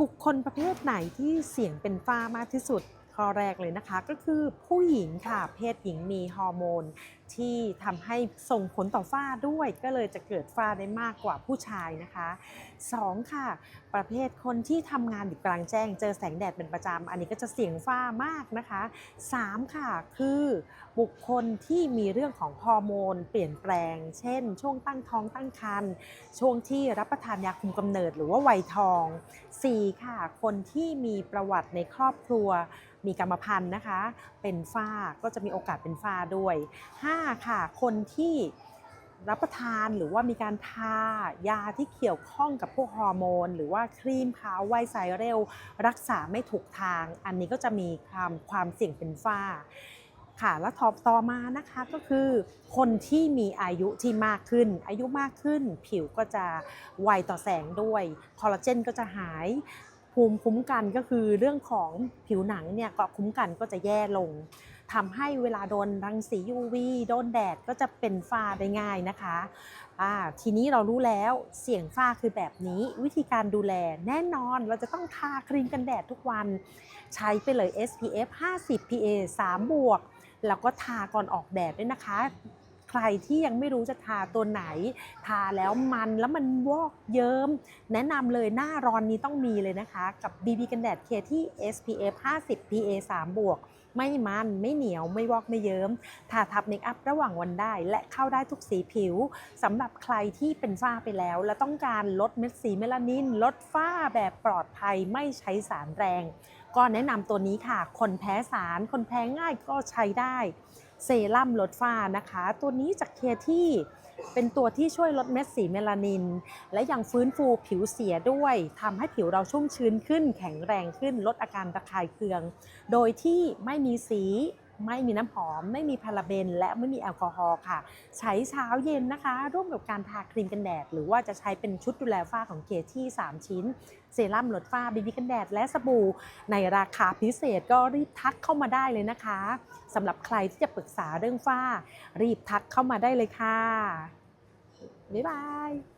บุคคลประเภทไหนที่เสี่ยงเป็นฝ้ามากที่สุด ข้อแรกเลยนะคะ ก็คือผู้หญิงค่ะ เพศหญิงมีฮอร์โมน ที่ทำให้ส่งผลต่อฝ้าด้วย ก็เลยจะเกิดฝ้าได้มากกว่าผู้ชายนะคะ 2. ค่ะ ประเภทคนที่ทำงานอยู่กลางแจ้ง เจอแสงแดดเป็นประจำอันนี้ก็จะเสี่ยงฝ้ามากนะคะ 3. ค่ะ คือบุคคลที่มีเรื่องของฮอร์โมน เปลี่ยนแปลง เช่น ช่วงตั้งท้องตั้งครรภ์ช่วงที่รับประทานยาคุมกำเนิดหรือว่าวัยทอง 4. ค่ะ คนที่มีประวัติในครอบครัวมีกรรมพันธุ์นะคะ เป็นฝ้าก็จะมีโอกาสเป็นฝ้าด้วย 5. ค่ะ คนที่รับประทานหรือว่ามีการทายาที่เกี่ยวข้องกับพวกฮอร์โมน หรือว่าครีมขาวไวใสเร็ว รักษาไม่ถูกทาง อันนี้ก็จะมีความความเสี่ยงเป็นฝ้าค่ะแล้วทอต่อมานะคะก็คือ คนที่มีอายุที่มากขึ้น อายุมากขึ้น ผิวก็จะไวต่อแสงด้วยคอลลาเจนก็จะหาย ภูมิคุ้มกันก็คือเรื่องของผิวหนังเนี่ยก็คุ้มกันก็จะแย่ลงทำให้เวลาโดนรังสี UV โดนแดดก็จะเป็นฝ้าได้ง่ายนะคะทีนี้เรารู้แล้วเสี่ยงฝ้าคือแบบนี้วิธีการดูแลแน่นอนเราจะต้องทาครีมกันแดดทุกวัน ใช้ไปเลย SPF 50 PA 3บวกแล้วก็ทาก่อนออกแดดด้วยนะคะ ใครที่ยังไม่รู้จะทาตัวไหน ทาแล้วมันแล้วมันวอกเยิ้ม แนะนำเลยหน้าร้อนนี้ต้องมีเลยนะคะ กับ BB กันแดดเคที่ SPF 50 PA 3บวกไม่มันไม่เหนียวไม่วอกไม่เยิ้มทาทับเมคอัพระหว่างวันได้ และเข้าได้ทุกสีผิวสำหรับใครที่เป็นฝ้าไปแล้ว และต้องการลดเม็ดสีเมลานิน ลดฝ้าแบบปลอดภัยไม่ใช้สารแรง ก็แนะนำตัวนี้ค่ะ คนแพ้สาร คนแพ้ง่ายก็ใช้ได้ เซรั่มลดฝ้านะคะ ตัวนี้จากเคที่เป็นตัวที่ช่วยลดเม็ดสีเมลานิน และยังฟื้นฟูผิวเสียด้วยทำให้ผิวเราชุ่มชื้นขึ้น แข็งแรงขึ้น ลดอาการระคายเคือง โดยที่ไม่มีสี ไม่มีน้ำหอม ไม่มีพาราเบน และไม่มีแอลกอฮอล์ค่ะ ใช้เช้าเย็นนะคะ ร่วมกับการทาครีมกันแดด หรือว่าจะใช้เป็นชุดดูแลฝ้าของเคที่ 3 ชิ้น เซรั่มลดฝ้าบีบีกันแดด และสบู่ ในราคาพิเศษก็รีบทักเข้ามาได้เลยนะคะสำหรับใครที่จะปรึกษาเรื่องฝ้า รีบทักเข้ามาได้เลยค่ะบ๊ายบาย